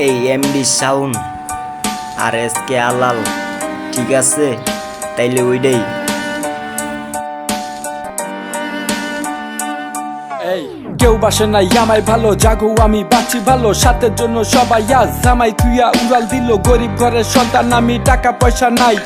এই MD sound আর S K Alal ঠিক আছে? তাইলে ওইটাই কেউ বাসে নাই, জামাই ভালো, জাগো, আমি বাঁচি ভালো, সাথের জন্য সবাই আজ জামাই তুইয়া উড়াল দিল, গরিব ঘরের সন্তান, আমি টাকা পয়সা নাই।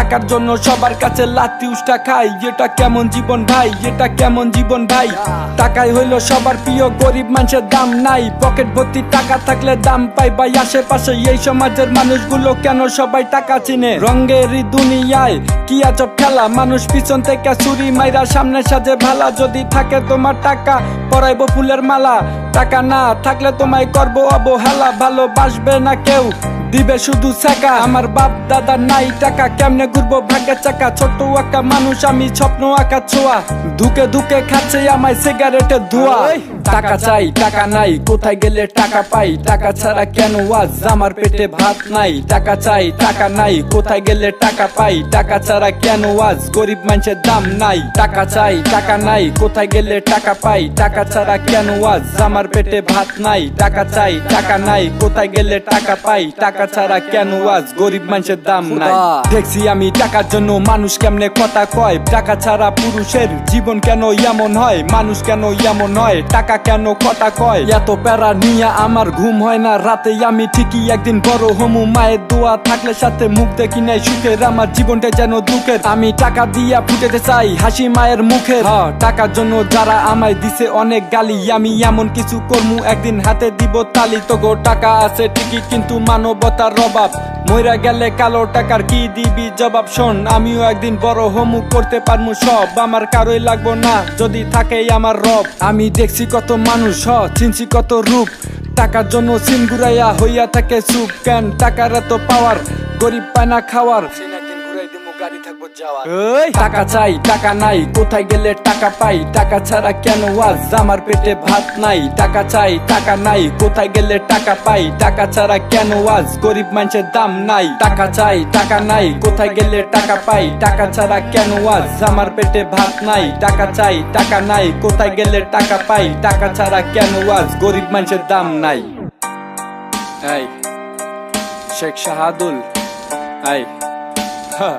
টাকার জন্য সবার কাছে লাত্তি উষ্টা খাই। এটা কেমন জীবন ভাই? এটা কেমন জীবন ভাই? টাকাই হইল সবার প্রিয়, গরিব মানুষের দাম নাই। পকেট ভর্তি টাকা থাকলে দাম পাই ভাই। আশেপাশে এই সমাজের মানুষগুলো কেন সবাই টাকা চিনে? রঙ্গেরই দুনিয়ায় কি আজব খেলা মানুষ পিছন থেকে চুরি মাইরা সামনে সাজে ভালা। যদি থাকে তোমার টাকা, পরাইবো ফুলের মালা। টাকা না থাকলে তোমায় করব অবহেলা। ভালোবাসবে না কেউ। দিবে শুধু চাকা। আমার বাপ, দাদা নাই, টাকা কেমনে ঘুরবো? ভাগ্যের চাকা। ছোট আঁকা মানুষ, আমি স্বপ্ন আঁকা ছোঁয়া। ধুকে ধুকে খাচ্ছে আমায় সিগারেটের ধোয়া। টাকা চাই টাকা নাই কোথায় গেলে টাকা পাই? টাকা ছাড়া কেন আজ আমার পেটে ভাত নাই? টাকা চাই টাকা নাই কোথায় গেলে টাকা পাই? টাকা ছাড়া কেন আজ গরিব মানুষের দাম নাই? টাকা চাই টাকা নাই কোথায় গেলে টাকা পাই? টাকা ছাড়া কেন আজ আমার পেটে ভাত নাই? টাকা চাই টাকা নাই কোথায় গেলে টাকা পাই? টাকা ছাড়া কেন আজ গরিব মানুষের দাম নাই? দেখছি আমি টাকার জন্য মানুষ কেমনে কথা কয়? টাকা ছাড়া পুরুষের জীবন কেন এমন হয়? মানুষ কেন এমন হয়? টাকা কেন কথা কয়? এত প্যারা নিয়ে আমার ঘুম হয় না রাতে। আমি ঠিকই একদিন বড় হমু। মায়ের দোয়া থাকলে সাথে মুখ দেখি নাই সুখের। আমার জীবনটা যেন দুঃখের। আমি টাকা দিয়া ফুটেতে চাই হাসি মায়ের মুখে হ্যাঁ টাকার জন্য যারা আমায় দিছে অনেক গালি। আমি এমন কিছু করমু, একদিন হাতে দিব তালি। তো গো টাকা আছে ঠিকই, কিন্তু মানবতার অভাব। মইরা গেলে কালো টাকার কি দিবি? জবাব শোন, আমিও একদিন বড় হমু, করতে পারমু সব। আমার কারোই লাগবো না, যদি থাকে আমার রব। আমি দেখছি কত মানুষ, হ, চিনছি কত রূপ। টাকার জন্য সিন ঘুরাইয়া হইয়া থাকে সুপ কেন? টাকার এত পাওয়ার গরিব পায় না খাওয়ার। এই, টাকা চাই টাকা নাই কোথায় গেলে টাকা পাই? টাকা ছাড়া কেন আজ আমার পেটে ভাত নাই টাকা চাই টাকা নাই কোথায় গেলে টাকা পাই? টাকা ছাড়া কেন আজ গরিব মানুষের দাম নাই। টাকা চাই টাকা নাই কোথায় গেলে টাকা পাই? টাকা ছাড়া কেন আজ আমার পেটে ভাত নাই টাকা চাই টাকা নাই কোথায় গেলে টাকা পাই? টাকা ছাড়া কেন আজ গরিব মানুষের দাম নাই। শেখ শাহাদুল এই হ্যাঁ